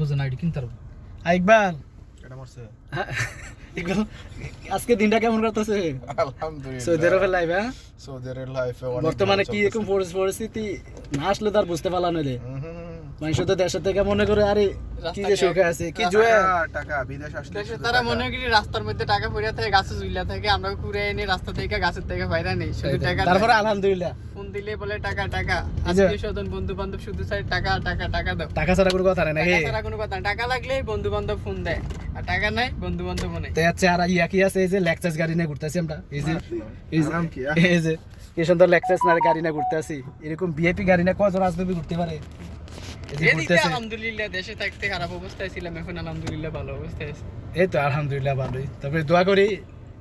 বোঝে না এটি কিনতে পারব। হ্যাঁ, ইকবাল ইকবাল আজকে দিনটা কেমন কাটতেছে? আলহামদুলিল্লাহ। সৌদি আরবের লাইভ হ্যাঁ? সৌদি আরবের লাইফে বর্তমানে কি। এরকম পরিস্থিতি? না আসলে তার বুঝতে পারলাম না তো দেশের থেকে মনে করে আরে কি যে সুখে আছে কি জুয়ে? টাকা, বিদেশ আসলে দেশে তারা মনে করি রাস্তার মধ্যে টাকা পড়িয়া থাকে গাছে ঝুলিয়া থাকে আমরা কুড়ে এনে রাস্তা থেকে গাছের থেকে বাইরে নেই শুধু টাকা তারপরে আলহামদুলিল্লাহ। ফোন দিলে বলে টাকা টাকা। আত্মীয় স্বজন বন্ধু বান্ধব শুধু চাই টাকা টাকা টাকা দাও। টাকা ছাড়া কোনো কথা নেই নাকি? টাকা ছাড়া কোনো কথা টাকা লাগলে বন্ধু বান্ধব ফোন দেয় আর টাকা নাই বন্ধু বান্ধব নেই। তো হচ্ছে আর ইয়া কি আছে এই যে লেকচাস গাড়ি নিয়ে ঘুরতেছি আমরা। এই যে এই যে- কি, এই যে কি সুন্দর লেকচাস না গাড়ি নিয়ে ঘুরতে আসি এরকম বিএপি গাড়ি নিয়ে কজন রাজনীতি ঘুরতে পারে? আলহামদুলিল্লাহ দেশে থাকতে খারাপ অবস্থায় ছিলাম এখন আলহামদুলিল্লাহ ভালো অবস্থায় আছি। এই তো আলহামদুলিল্লাহ ভালোই। তারপরে দোয়া করি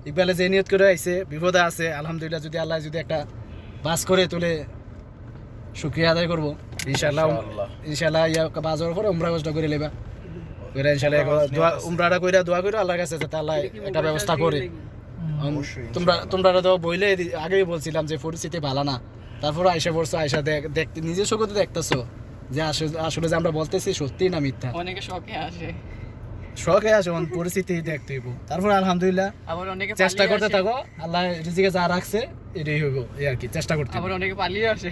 ইকবালে যে নিয়ত করে আইছে বিপদে আছে আলহামদুলিল্লাহ যদি আল্লাহ যদি একটা বাস করে তুলে শুক্রিয়া আদায় করব। ইনশাল্লাহ ইনশাল্লাহ ইয়া বাজার পরে উমরা কষ্ট করে লেবা করে ইনশাল্লাহ দোয়া উমরাটা কইরা দোয়া আল্লাহর কাছে যাতে আল্লাহ একটা ব্যবস্থা করে। তোমরা তোমরা তো বইলে আগেই বলছিলাম যে পরিস্থিতি ভালো না। তারপর আয়সা পড়ছো আয়সা দেখ- দেখতে নিজের চোখে তো দেখতেছো। যে আসলে যে আমরা বলতেছি সত্যি না মিথ্যা? অনেকে শখে আসে। শখে আসে অন পরিস্থিতি দেখতে হইব। তারপর আলহামদুলিল্লাহ আবার অনেকে চেষ্টা করতে থাকো আল্লাহ রিজিকে যা রাখছে এটাই হইব এই আর কি চেষ্টা করতে আবার অনেকে পালিয়ে আসে।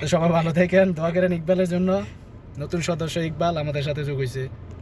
তো সবাই ভালো থাকেন দোয়া করেন ইকবালের জন্য। নতুন সদস্য ইকবাল আমাদের সাথে যোগ হয়েছে